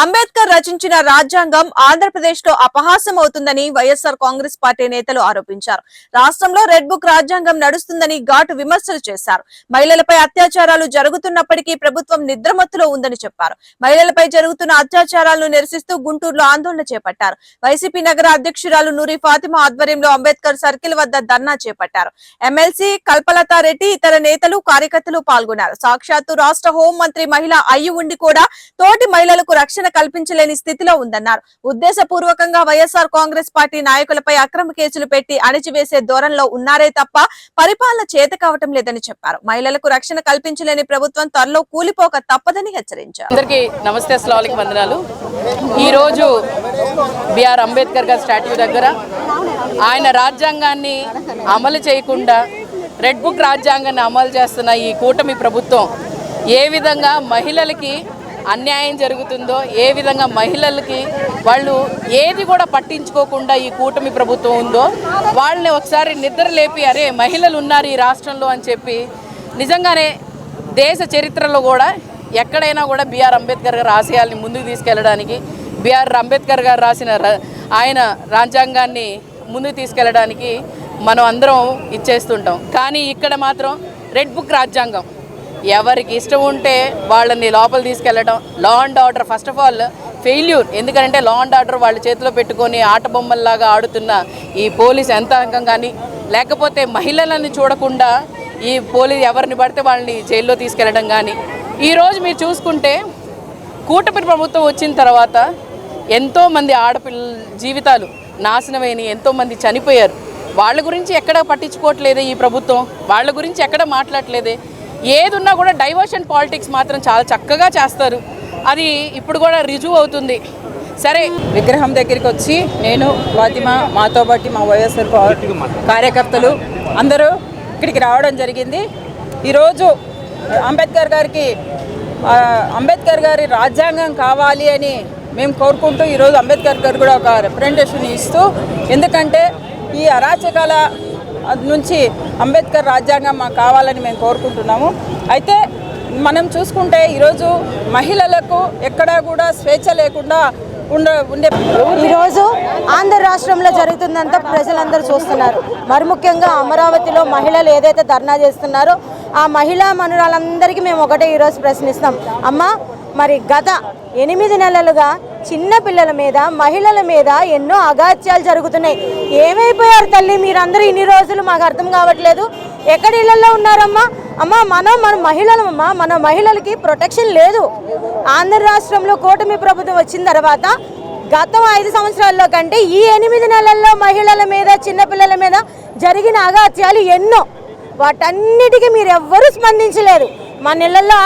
అంబేద్కర్ రచించిన రాజ్యాంగం ఆంధ్రప్రదేశ్లో అపహాసం అవుతుందని వైఎస్ఆర్ కాంగ్రెస్ పార్టీ నేతలు ఆరోపించారు. రాష్ట్రంలో రెడ్ బుక్ రాజ్యాంగం నడుస్తుందని ఘాటు విమర్శలు చేశారు. మహిళలపై అత్యాచారాలు జరుగుతున్నప్పటికీ ప్రభుత్వం నిద్రమత్తులో ఉందని చెప్పారు. మహిళలపై జరుగుతున్న అత్యాచారాలను నిరసిస్తూ గుంటూరులో ఆందోళన చేపట్టారు. వైసీపీ నగర అధ్యక్షురాలు నూరి ఫాతిమా ఆధ్వర్యంలో అంబేద్కర్ సర్కిల్ వద్ద ధర్నా చేపట్టారు. ఎమ్మెల్సీ కల్పలతారెడ్డి ఇతర నేతలు కార్యకర్తలు పాల్గొన్నారు. సాక్షాత్తు రాష్ట్ర హోం మంత్రి మహిళ అయ్యి ఉండి కూడా తోటి మహిళలకు రక్షణ కల్పించలేని స్థితిలో ఉందన్నారు. ఉద్దేశపూర్వకంగా వైఎస్ఆర్ కాంగ్రెస్ పార్టీ నాయకులపై అక్రమ కేసులు పెట్టి అణిచివేసే ధోరణిలో ఉన్నారే తప్ప పరిపాలన చేత కావటం లేదని చెప్పారు. మహిళలకు రక్షణ కల్పించలేని ప్రభుత్వం త్వరలో కూలిపోక తప్పదని హెచ్చరించారు. అందరికీ నమస్తే అస్సలాములైకుం వందనాలు. ఈరోజు బిఆర్ అంబేద్కర్ గారి స్టాట్యూ దగ్గర ఆయన రాజ్యాంగాన్ని అమలు చేయకుండా రెడ్ బుక్ రాజ్యాంగాన్ని అమలు చేస్తున్న ఈ కూటమి ప్రభుత్వం ఏ విధంగా మహిళలకి అన్యాయం జరుగుతుందో ఏ విధంగా మహిళలకి వాళ్ళు ఏది కూడా పట్టించుకోకుండా ఈ కూటమి ప్రభుత్వం ఉందో వాళ్ళని ఒకసారి నిద్ర లేపి అరే మహిళలు ఉన్నారు ఈ రాష్ట్రంలో అని చెప్పి నిజంగానే దేశ చరిత్రలో కూడా ఎక్కడైనా కూడా బీఆర్ అంబేద్కర్ గారి ఆశయాల్ని ముందుకు తీసుకెళ్ళడానికి బీఆర్ అంబేద్కర్ గారు రాసిన ఆయన రాజ్యాంగాన్ని ముందుకు తీసుకెళ్ళడానికి మనం అందరం ఇచ్చేస్తుంటాం. కానీ ఇక్కడ మాత్రం రెడ్ బుక్ రాజ్యాంగం. ఎవరికి ఇష్టం ఉంటే వాళ్ళని లోపల తీసుకెళ్ళడం law and order first of all failure ఎందుకంటే లా అండ్ ఆర్డర్ వాళ్ళ చేతిలో పెట్టుకొని ఆట బొమ్మల్లాగా ఆడుతున్న ఈ పోలీస్ యంత్రాంగం కానీ లేకపోతే మహిళలను చూడకుండా ఈ పోలీస్ ఎవరిని పడితే వాళ్ళని జైల్లో తీసుకెళ్ళడం కానీ. ఈరోజు మీరు చూసుకుంటే కూటమి ప్రభుత్వం వచ్చిన తర్వాత ఎంతోమంది ఆడపిల్ల జీవితాలు నాశనమైన ఎంతోమంది చనిపోయారు. వాళ్ళ గురించి ఎక్కడ పట్టించుకోవట్లేదే ఈ ప్రభుత్వం? వాళ్ళ గురించి ఎక్కడ మాట్లాడట్లేదే? ఏది ఉన్నా కూడా డైవర్షన్ పాలిటిక్స్ మాత్రం చాలా చక్కగా చేస్తారు. అది ఇప్పుడు కూడా రుజువు అవుతుంది. సరే విగ్రహం దగ్గరికి వచ్చి నేను ఫాతిమ మాతో పాటు మా వైఎస్ఆర్ కార్యకర్తలు అందరూ ఇక్కడికి రావడం జరిగింది. ఈరోజు అంబేద్కర్ గారికి అంబేద్కర్ గారి రాజ్యాంగం కావాలి అని మేము కోరుకుంటూ ఈరోజు అంబేద్కర్ గారు కూడా ఒక రిప్రజెంటేషన్ ఇస్తూ ఎందుకంటే ఈ అరాచకాల నుంచి అంబేద్కర్ రాజ్యాంగం మాకు కావాలని మేము కోరుకుంటున్నాము. అయితే మనం చూసుకుంటే ఈరోజు మహిళలకు ఎక్కడా కూడా స్వేచ్ఛ లేకుండా ఉండ ఉండే ఈరోజు ఆంధ్ర రాష్ట్రంలో జరుగుతుందంతా ప్రజలందరూ చూస్తున్నారు. మరి ముఖ్యంగా అమరావతిలో మహిళలు ఏదైతే ధర్నా చేస్తున్నారో ఆ మహిళా మనురాలందరికీ మేము ఒకటే ఈరోజు ప్రశ్నిస్తాం. అమ్మ మరి గత ఎనిమిది నెలలుగా చిన్న పిల్లల మీద మహిళల మీద ఎన్నో అగాత్యాలు జరుగుతున్నాయి. ఏమైపోయారు తల్లి? మీరందరూ ఇన్ని రోజులు మాకు అర్థం కావట్లేదు. ఎక్కడ ఇళ్ళలో ఉన్నారమ్మా? అమ్మ మనం మన మహిళలమ్మా మన మహిళలకి ప్రొటెక్షన్ లేదు. ఆంధ్ర రాష్ట్రంలో కూటమి ప్రభుత్వం వచ్చిన తర్వాత గతం ఐదు సంవత్సరాల్లో కంటే ఈ ఎనిమిది నెలల్లో మహిళల మీద చిన్నపిల్లల మీద జరిగిన అగాత్యాలు ఎన్నో. వాటన్నిటికీ మీరు ఎవ్వరూ స్పందించలేదు. మన ఇళ్ళలో